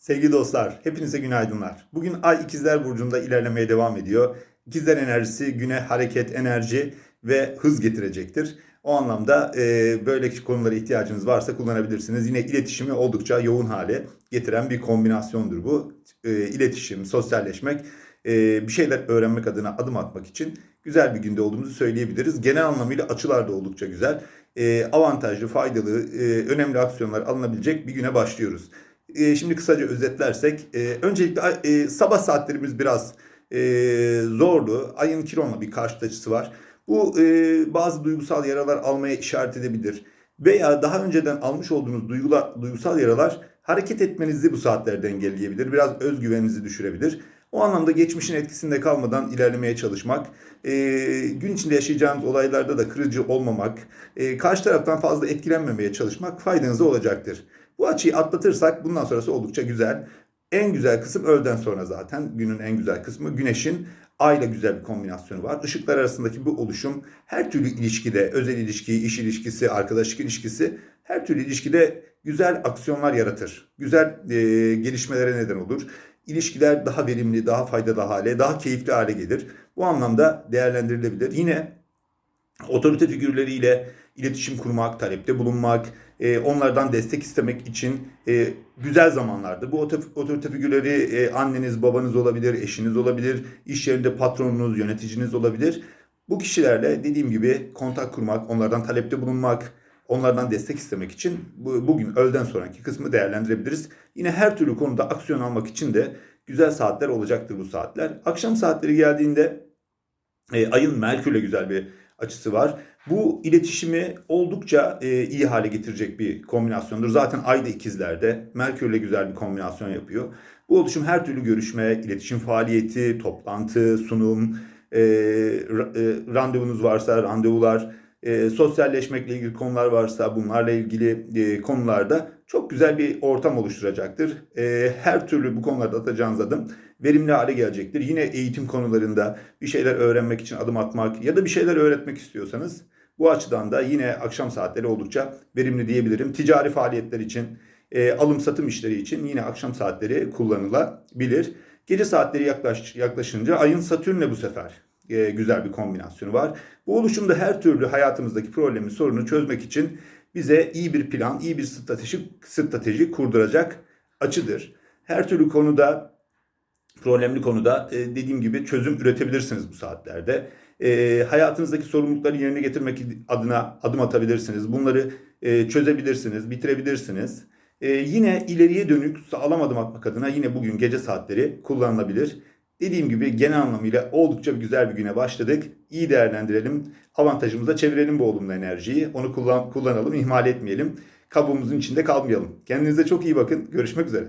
Sevgili dostlar, hepinize günaydınlar. Bugün Ay İkizler Burcu'nda ilerlemeye devam ediyor. İkizler enerjisi güne hareket, enerji ve hız getirecektir. O anlamda e, böyle konulara ihtiyacınız varsa kullanabilirsiniz. Yine iletişimi oldukça yoğun hale getiren bir kombinasyondur bu. E, iletişim, sosyalleşmek, e, bir şeyler öğrenmek adına adım atmak için güzel bir günde olduğumuzu söyleyebiliriz. Genel anlamıyla açılar da oldukça güzel. E, avantajlı, faydalı, e, önemli aksiyonlar alınabilecek bir güne başlıyoruz. E, şimdi kısaca özetlersek, e, öncelikle e, sabah saatlerimiz biraz e, zorlu. Ayın Kiron'la bir karşıt açısı var. Bu e, bazı duygusal yaralar almaya işaret edebilir. Veya daha önceden almış olduğunuz duygula, duygusal yaralar hareket etmenizi bu saatlerde engelleyebilir. Biraz özgüveninizi düşürebilir. O anlamda geçmişin etkisinde kalmadan ilerlemeye çalışmak, e, gün içinde yaşayacağınız olaylarda da kırıcı olmamak, e, karşı taraftan fazla etkilenmemeye çalışmak faydanıza olacaktır. Bu açıyı atlatırsak bundan sonrası oldukça güzel. En güzel kısım öğleden sonra zaten günün en güzel kısmı güneşin ayla güzel bir kombinasyonu var. Işıklar arasındaki bu oluşum her türlü ilişkide, özel ilişki, iş ilişkisi, arkadaşlık ilişkisi her türlü ilişkide güzel aksiyonlar yaratır. Güzel e, gelişmelere neden olur. İlişkiler daha verimli, daha faydalı hale, daha keyifli hale gelir. Bu anlamda değerlendirilebilir. Yine otorite figürleriyle iletişim kurmak, talepte bulunmak, e, onlardan destek istemek için e, güzel zamanlardır. Bu otor- otorite figürleri e, anneniz, babanız olabilir, eşiniz olabilir, iş yerinde patronunuz, yöneticiniz olabilir. Bu kişilerle dediğim gibi kontak kurmak, onlardan talepte bulunmak, onlardan destek istemek için bu, bugün öğleden sonraki kısmı değerlendirebiliriz. Yine her türlü konuda aksiyon almak için de güzel saatler olacaktır bu saatler. Akşam saatleri geldiğinde e, ayın Merkür'le güzel bir açısı var. Bu iletişimi oldukça e, iyi hale getirecek bir kombinasyondur. Zaten ay da ikizlerde Merkür'le güzel bir kombinasyon yapıyor. Bu oluşum her türlü görüşme, iletişim faaliyeti, toplantı, sunum, e, e, randevunuz varsa randevular, e, sosyalleşmekle ilgili konular varsa bunlarla ilgili e, konularda çok güzel bir ortam oluşturacaktır. E, her türlü bu konularda atacağınız adım verimli hale gelecektir. Yine eğitim konularında bir şeyler öğrenmek için adım atmak ya da bir şeyler öğretmek istiyorsanız bu açıdan da yine akşam saatleri oldukça verimli diyebilirim. Ticari faaliyetler için, e, alım satım işleri için yine akşam saatleri kullanılabilir. Gece saatleri yaklaş, yaklaşınca ayın Satürn'le bu sefer e, güzel bir kombinasyonu var. Bu oluşumda her türlü hayatımızdaki problemi, sorunu çözmek için bize iyi bir plan, iyi bir strateji, strateji kurduracak açıdır. Her türlü konuda problemli konuda e, dediğim gibi çözüm üretebilirsiniz bu saatlerde. E, hayatınızdaki sorumlulukları yerine getirmek adına adım atabilirsiniz. Bunları e, çözebilirsiniz, bitirebilirsiniz. E, yine ileriye dönük sağlam adım atmak adına yine bugün gece saatleri kullanılabilir. Dediğim gibi genel anlamıyla oldukça güzel bir güne başladık. İyi değerlendirelim. Avantajımıza çevirelim bu olumlu enerjiyi. Onu kullan, kullanalım, ihmal etmeyelim. Kabuğumuzun içinde kalmayalım. Kendinize çok iyi bakın. Görüşmek üzere.